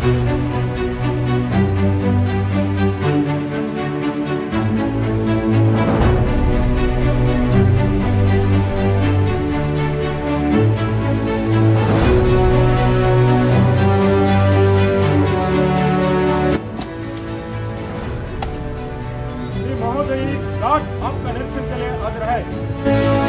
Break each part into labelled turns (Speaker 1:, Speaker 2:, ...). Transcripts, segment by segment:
Speaker 1: श्री महोदयी हम कनेक्शन के लिए आज रहे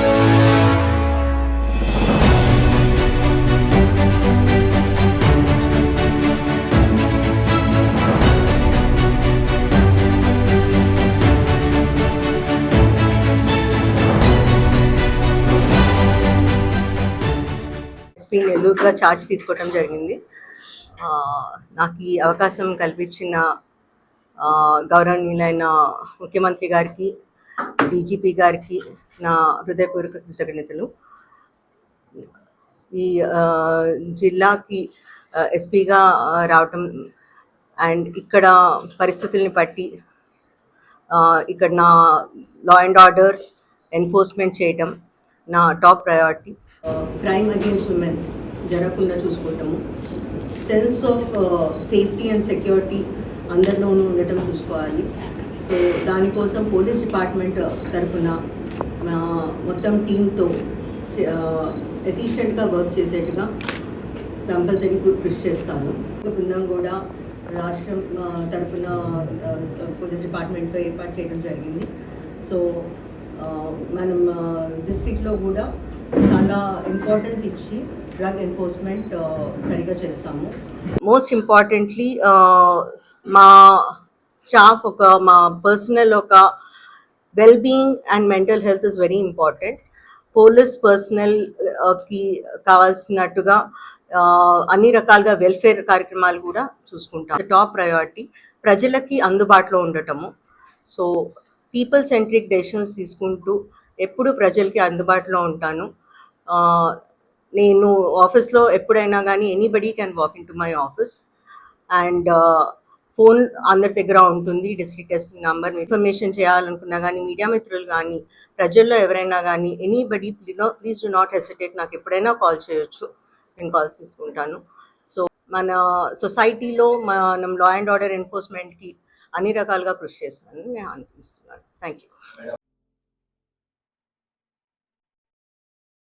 Speaker 2: ఎస్పీ నెల్లూరుగా ఛార్జ్ తీసుకోవటం జరిగింది. నాకు ఈ అవకాశం కల్పించిన గౌరవనీయులైన ముఖ్యమంత్రి గారికి డీజీపీ గారికి నా హృదయపూర్వక కృతజ్ఞతలు. ఈ జిల్లాకి ఎస్పీగా రావటం అండ్ ఇక్కడ పరిస్థితుల్ని బట్టి ఇక్కడ నా లా అండ్ ఆర్డర్ ఎన్ఫోర్స్మెంట్ చేయటం నా top priority. Crime against women జరగకుండా చూసుకుంటాము sense of safety and security అందరిలోనూ ఉండటం చూసుకోవాలి. సో దానికోసం పోలీస్ డిపార్ట్మెంట్ తరఫున మా మొత్తం టీంతో ఎఫిషియెంట్గా వర్క్ చేసేట్టుగా కంపల్సరీ కృషి చేస్తాను. బృందం కూడా రాష్ట్రం తరఫున తరపున పోలీస్ డిపార్ట్మెంట్తో ఏర్పాటు చేయడం జరిగింది. సో మనం డిస్ట్రిక్ట్లో కూడా చాలా ఇంపార్టెన్స్ ఇచ్చి డ్రగ్ ఎన్ఫోర్స్మెంట్ సరిగా చేస్తాము. మోస్ట్ ఇంపార్టెంట్లీ మా స్టాఫ్ ఒక మా పర్సనల్ ఒక well being and mental health is very important police పర్సనల్కి కావాల్సినట్టుగా అన్ని రకాలుగా వెల్ఫేర్ కార్యక్రమాలు కూడా చూసుకుంటాం. టాప్ ప్రయారిటీ ప్రజలకి అందుబాటులో ఉండటము. సో పీపుల్ సెంట్రిక్ డెసిషన్స్ తీసుకుంటూ ఎప్పుడు ప్రజలకి అందుబాటులో ఉంటాను. నేను ఆఫీస్లో ఎప్పుడైనా కానీ anybody can walk into my office and phone అందరి దగ్గర ఉంటుంది డిస్ట్రిక్ట్ ఎస్పీ నంబర్ ఇన్ఫర్మేషన్ చేయాలనుకున్నా కానీ మీడియా మిత్రులు కానీ ప్రజల్లో ఎవరైనా కానీ anybody please do not hesitate నాకు ఎప్పుడైనా కాల్ చేయొచ్చు. నేను కాల్స్ తీసుకుంటాను. సో మన సొసైటీలో మనం లా అండ్ ఆర్డర్ ఎన్ఫోర్స్మెంట్కి అన్ని రకాలుగా కృషి చేస్తానని నేను అనిపిస్తున్నాను థ్యాంక్ యూ